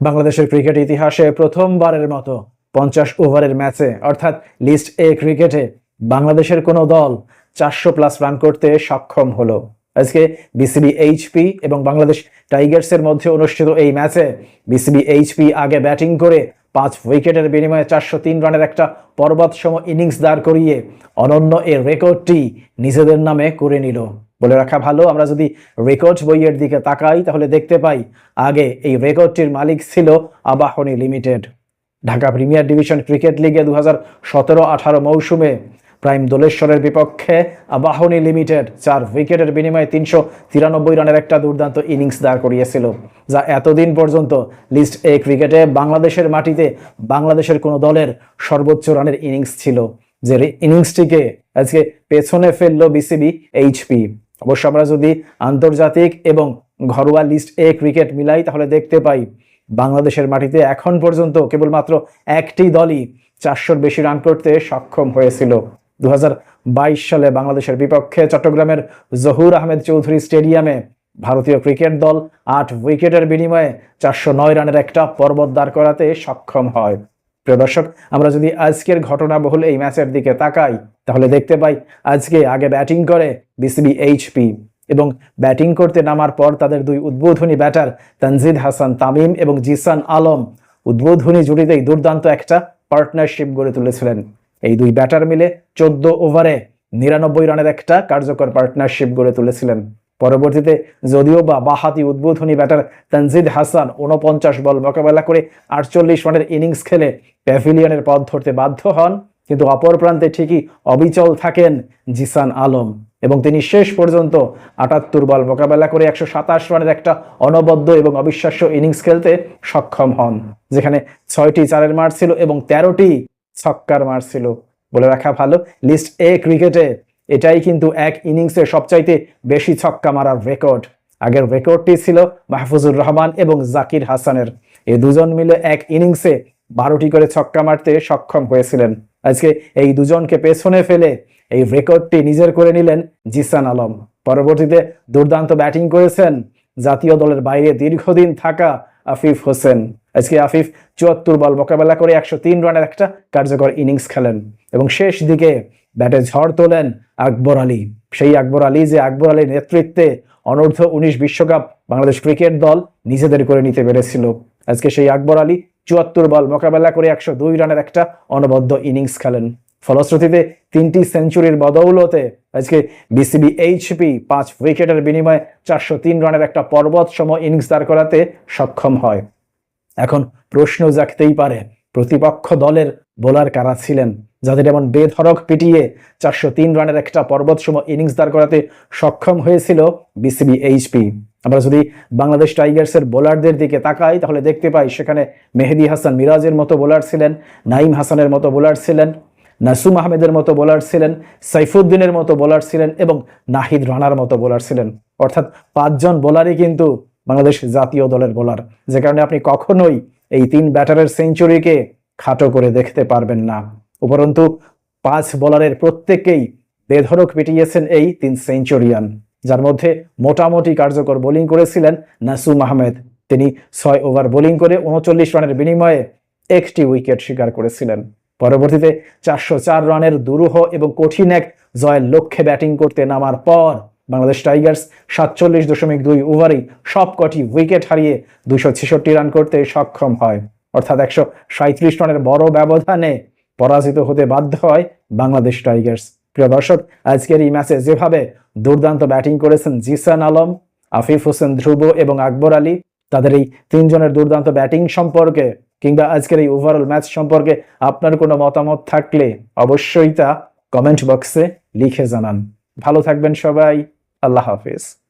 বাংলাদেশের ক্রিকেট ইতিহাসে প্রথমবারের মতো পঞ্চাশ ওভারের ম্যাচে, অর্থাৎ লিস্ট এ ক্রিকেটে, বাংলাদেশের কোনো দল চারশো প্লাস রান করতে সক্ষম হলো। আজকে বিসিবি এইচপি এবং বাংলাদেশ টাইগার্সের মধ্যে অনুষ্ঠিত এই ম্যাচে বিসিবি এইচপি আগে ব্যাটিং করে পাঁচ উইকেটের বিনিময়ে চারশো তিন রানের একটা পর্বতসম ইনিংস দাঁড় করিয়ে অনন্য এর রেকর্ডটি নিজেদের নামে করে নিল। বলে রাখা ভালো। আমরা যদি রেকর্ড বইয়ের দিকে তাকাই, তাহলে দেখতে পাই আগে এই রেকর্ডটির মালিক ছিল Abahani limited Dhaka premier division cricket লিগে দু হাজার সতেরো আঠারো মৌসুমে প্রাইম দোলেশ্বরের বিপক্ষে আবাহনী লিমিটেড চার উইকেটের বিনিময়ে তিনশো তিরানব্বই রানের একটা দুর্দান্ত ইনিংস দাঁড় করিয়েছিল, যা এতদিন পর্যন্ত লিস্ট এ ক্রিকেটে বাংলাদেশের মাটিতে বাংলাদেশের কোনো দলের সর্বোচ্চ রানের ইনিংস ছিল, যে ইনিংসটিকে আজকে পেছনে ফেলল বিসিবি এইচপি অবশ্য আমরা যদি আন্তর্জাতিক এবং ঘরোয়া লিস্ট এ ক্রিকেট মিলাই, তাহলে দেখতে পাই বাংলাদেশের মাটিতে এখন পর্যন্ত কেবলমাত্র একটি দলই চারশোর বেশি রান করতে সক্ষম হয়েছিল। দু হাজার বাইশ সালে বাংলাদেশের বিপক্ষে চট্টগ্রামের জহুর আহমেদ চৌধুরী স্টেডিয়ামে ভারতীয় ক্রিকেট দল আট উইকেটের বিনিময়ে চারশো নয় রানের একটা পর্বত দাঁড় করাতে সক্ষম হয়। প্রিয় দর্শক, আমরা যদি আজকের ঘটনাবহুল এই ম্যাচের দিকে তাকাই, তাহলে দেখতে পাই আজকে আগে ব্যাটিং করে বিসিবি এইচপি এবং ব্যাটিং করতে নামার পর তাদের দুই উদ্বোধনী ব্যাটার তানজিদ হাসান তামিম এবং জিসান আলম উদ্বোধনী জুটিতেই দুর্দান্ত একটা পার্টনারশিপ গড়ে তুলেছিলেন। এই দুই ব্যাটার মিলে চোদ্দ ওভারে নিরানব্বই রানের একটা কার্যকর পার্টনারশিপ গড়ে তুলেছিলেন। পরবর্তীতে যদিও বা বাহাতি উদ্বোধনী ব্যাটার তানজিদ হাসান উনপঞ্চাশ বল মোকাবেলা করে আটচল্লিশ রানের ইনিংস খেলে প্যাভিলিয়নের পথ ধরতে বাধ্য হন, কিন্তু অপর প্রান্তে ঠিকই অবিচল থাকেন জিসান আলম। এবং তিনি শেষ পর্যন্ত আটাত্তর বল মোকাবেলা করে একশো সাতাশ রানের একটা অনবদ্য এবং অবিশ্বাস্য ইনিংস খেলতে সক্ষম হন, যেখানে ছয়টি চারের মার ছিল এবং তেরোটি ছক্কার মার ছিল। বলে রাখা ভালো, লিস্ট এ ক্রিকেটে এটাই কিন্তু এক ইনিংসে সবচাইতে বেশি ছক্কা মারার রেকর্ড। আগের রেকর্ডটি ছিল মাহফুজুর রহমান এবং জাকির হাসানের। এই দুজন মিলে এক ইনিংসে বারোটি করে ছক্কা মারতে সক্ষম হয়েছিলেন। আজকে এই দুজনকে পেছনে ফেলে এই রেকর্ডটি নিজের করে নিলেন জিসান আলম। পরবর্তীতে দুর্দান্ত ব্যাটিং করেছেন জাতীয় দলের বাইরে দীর্ঘদিন থাকা আফিফ হোসেন। আজকে আফিফ চুয়াত্তর বল মোকাবেলা করে একশো তিন রানের একটা কার্যকর ইনিংস খেলেন এবং শেষ দিকে ব্যাটে ঝড় তোলেন আকবর আলী সেই আকবর আলী যে আকবর আলীর নেতৃত্বে অনূর্ধ্ব উনিশ বিশ্বকাপ বাংলাদেশ ক্রিকেট দল নিজেদের করে নিতে পেরেছিল। আজকে সেই আকবর আলী চুয়াত্তর বল মোকাবেলা করে একশো দুই রানের একটা অনবদ্য ইনিংস খেলেন। ফলশ্রুতিতে তিনটি সেঞ্চুরির বদৌলতে আজকে বিসিবি এইচপি পাঁচ উইকেটের বিনিময়ে চারশো তিন রানের একটা পর্বত সম ইনিংস দাঁড় করাতে সক্ষম হয়। এখন প্রশ্ন জাগতেই পারে প্রতিপক্ষ দলের বোলার কারা ছিলেন? যাদের এমন বেধড়ক পিটিয়ে চারশো তিন রানের একটা পর্বতসম ইনিংস দাঁড় করাতে সক্ষম হয়েছিল বিসিবি এইচপি। আমরা যদি বাংলাদেশ টাইগার্সের বোলারদের দিকে তাকাই, তাহলে দেখতে পাই সেখানে মেহেদি হাসান মিরাজের মতো বোলার ছিলেন নাইম হাসানের মতো বোলার ছিলেন, নাসুম আহমেদের মতো বোলার ছিলেন, সাইফুদ্দিনের মতো বোলার ছিলেন এবং নাহিদ রানার মতো বোলার ছিলেন। অর্থাৎ পাঁচজন বোলারই কিন্তু বাংলাদেশ জাতীয় দলের বোলার। যে কারণে আপনি কখনোই এই তিন ব্যাটারের সেঞ্চুরিকে খাটো করে দেখতে পারবেন না। উপরন্তু, পাঁচ বোলারের প্রত্যেকেই বেধড়ক পিটিয়েছেন এই তিন সেঞ্চুরিয়ান, যার মধ্যে মোটামুটি কার্যকর বোলিং করেছিলেন নাসুম আহমেদ। তিনি ছয় ওভার বোলিং করে উনচল্লিশ রানের বিনিময়ে একটি উইকেট শিকার করেছিলেন। পরবর্তীতে চারশো চার রানের দুরূহ এবং কঠিন এক জয়ের লক্ষ্যে ব্যাটিং করতে নামার পর বাংলাদেশ টাইগার্স সাতচল্লিশ দশমিক দুই ওভারেই সবকটি উইকেট হারিয়ে দুশো ছেষট্টি রান করতে সক্ষম হয়। অর্থাৎ একশো সাঁত্রিশ রানের বড় ব্যবধানে পরাজিত হতে বাধ্য হয় বাংলাদেশ টাইগার্স। প্রিয় দর্শক, আজকের এই ম্যাচে যেভাবে দুর্দান্ত ব্যাটিং করেছেন জিসান আলম, আফিফ হোসেন ধ্রুব এবং আকবর আলী, তাদের এই তিনজনের দুর্দান্ত ব্যাটিং সম্পর্কে কিংবা আজকের এই ওভারঅল ম্যাচ সম্পর্কে আপনার কোনো মতামত থাকলে অবশ্যই তা কমেন্ট বক্সে লিখে জানান। ভালো থাকবেন সবাই। আল্লাহ হাফিজ।